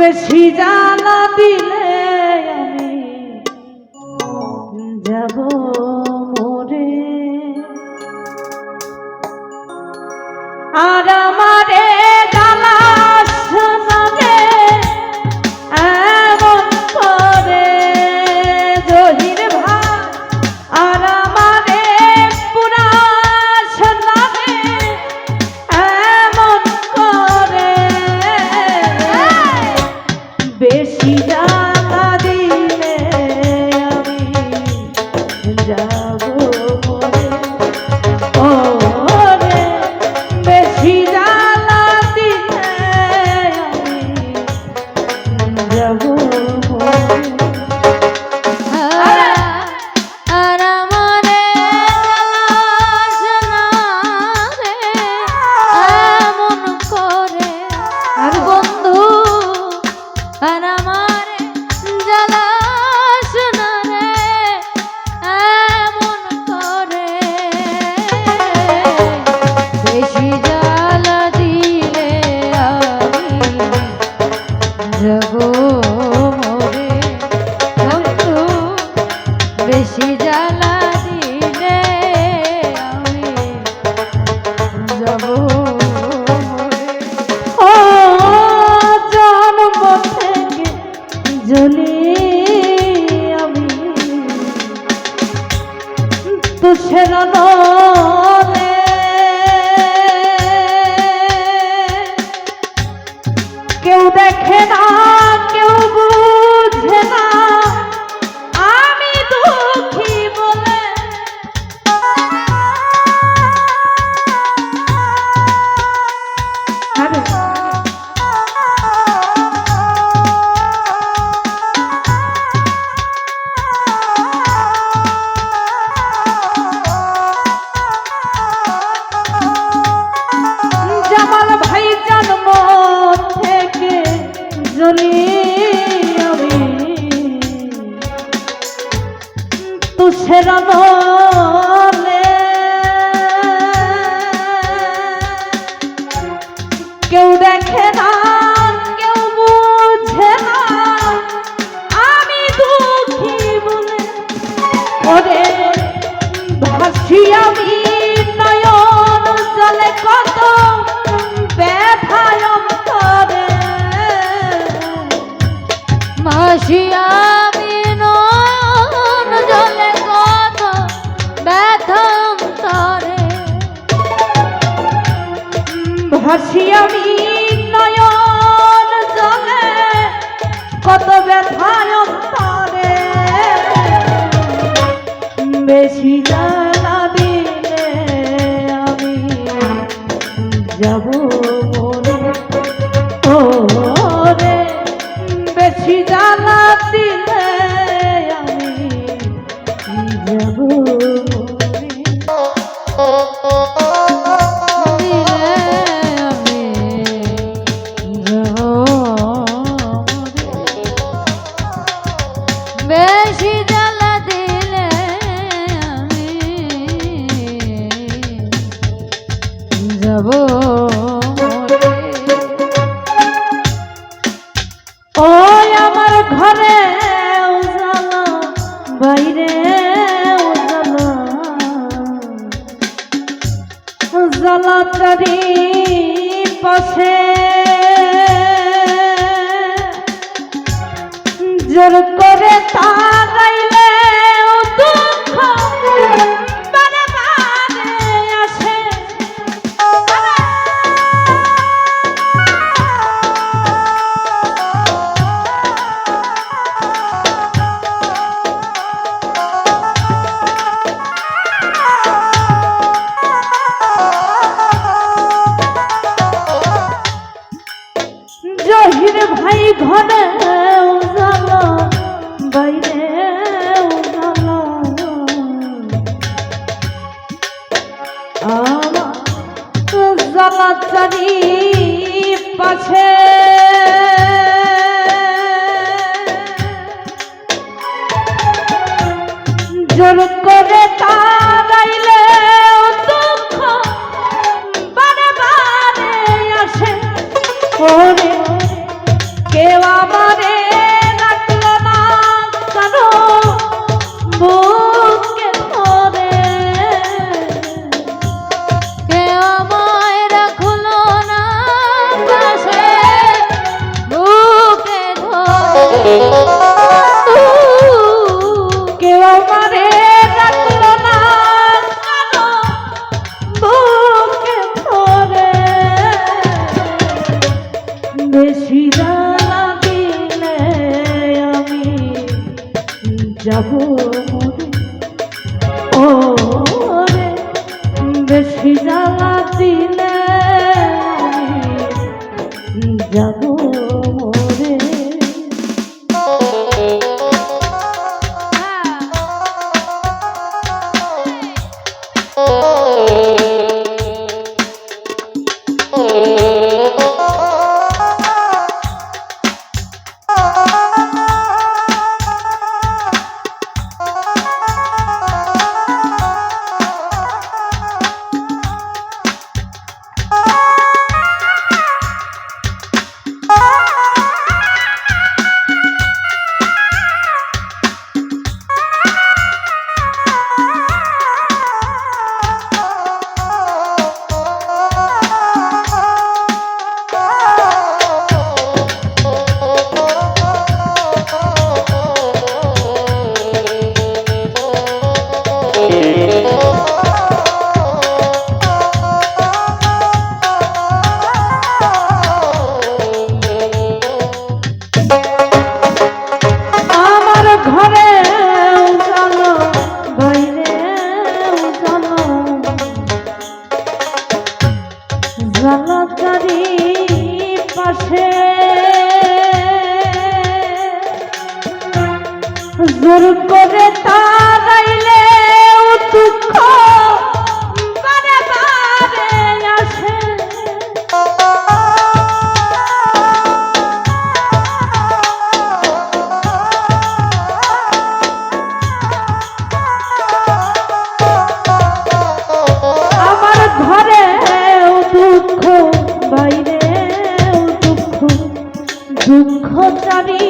বেশি জানা দিলে আমি যাব মরে। আর আমার না কেউ তুষেরানোর ভাসি আমি নয়ন জলে কত ব্যথায় বেশি যায় ঘরে দুঃখ বাইরে দুঃখ দুঃখ চারি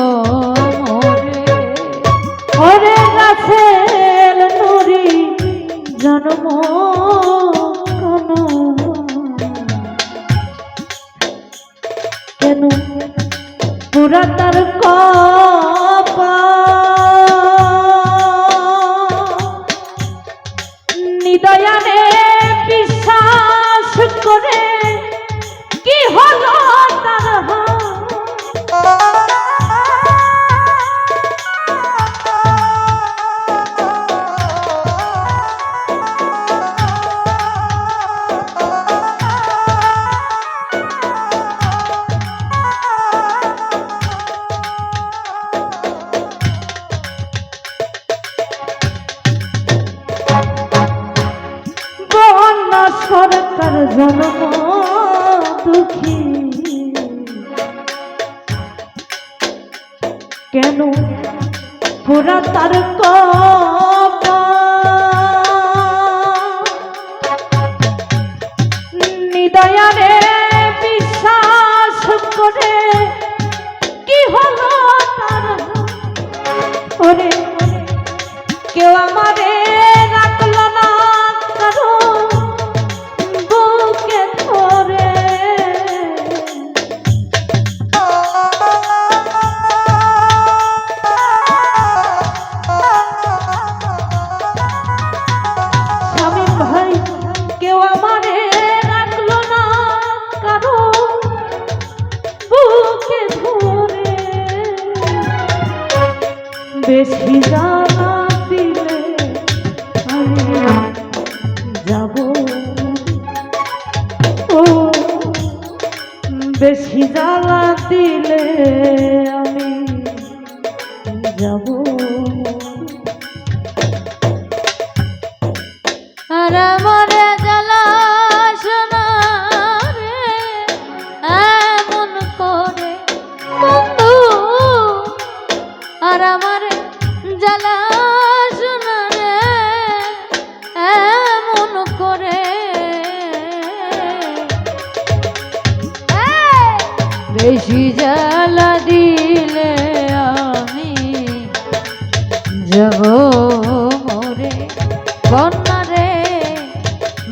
বিশ্বাস করে কি হলো? কেন? পুরা তার কর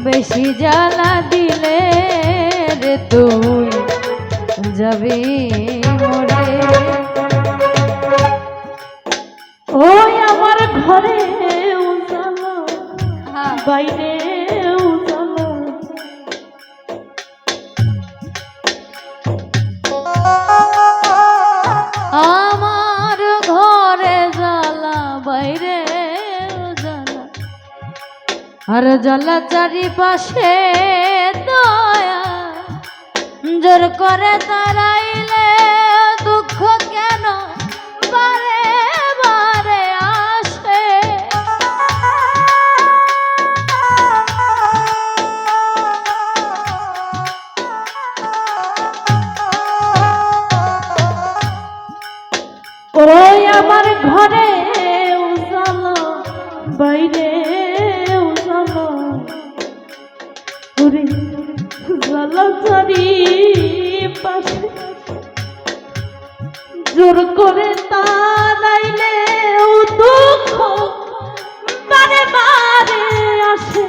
বেশি জ্বালা দিলে রে তুই যাবি মরে। ওই আমার ঘরে হ্যাঁ। বাইরে ঘর জ্বলা চারিপাশে দয়া। জোর করে তারাইলে দুঃখ কেন? বারে বারে আসে। ওই আমার ঘরে মাঝারি পাশে জোর করে তারাইলে দুঃখ বারে বারে আসে।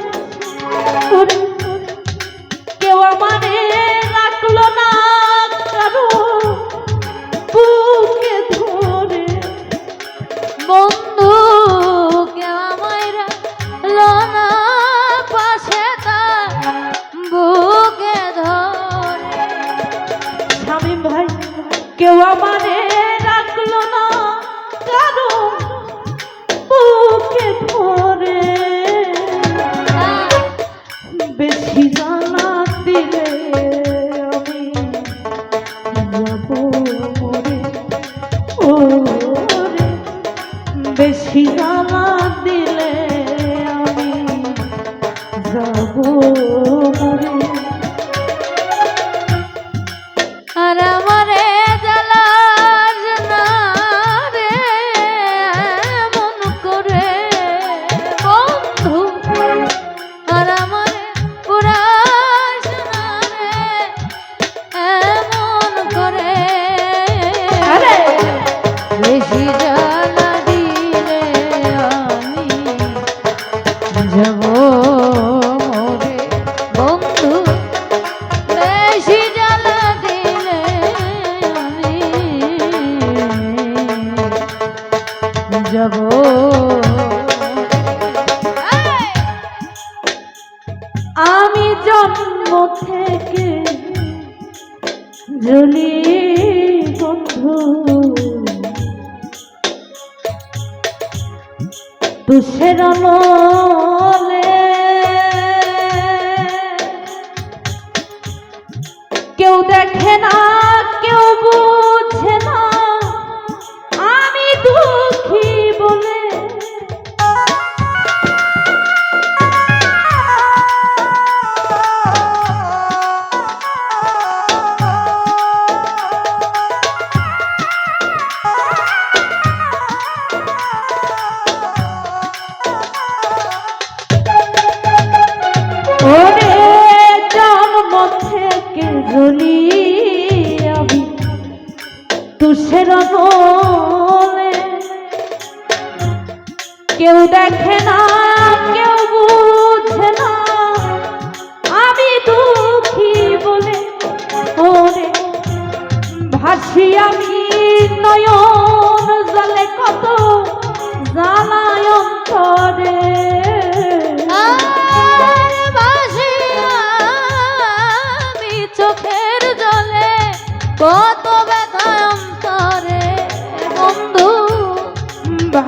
জলি বন্ধু। তুষের দেখে না, কেউ বুঝে না। আমি দুঃখী বলে ওরে ভাসি আমি নয়ন জলে কত জ্বালায় অন্তরে।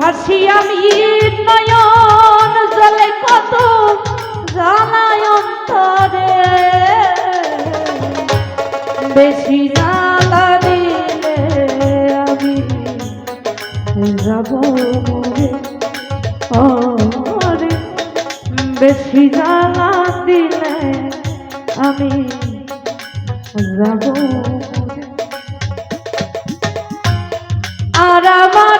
ভাসি আমি নয়ন জলে কত জ্বালায় অন্তরে। বেশি জ্বালা দিলে আমি যাব মরে বেশি জ্বালা দিলে আমি যাব আর আমারে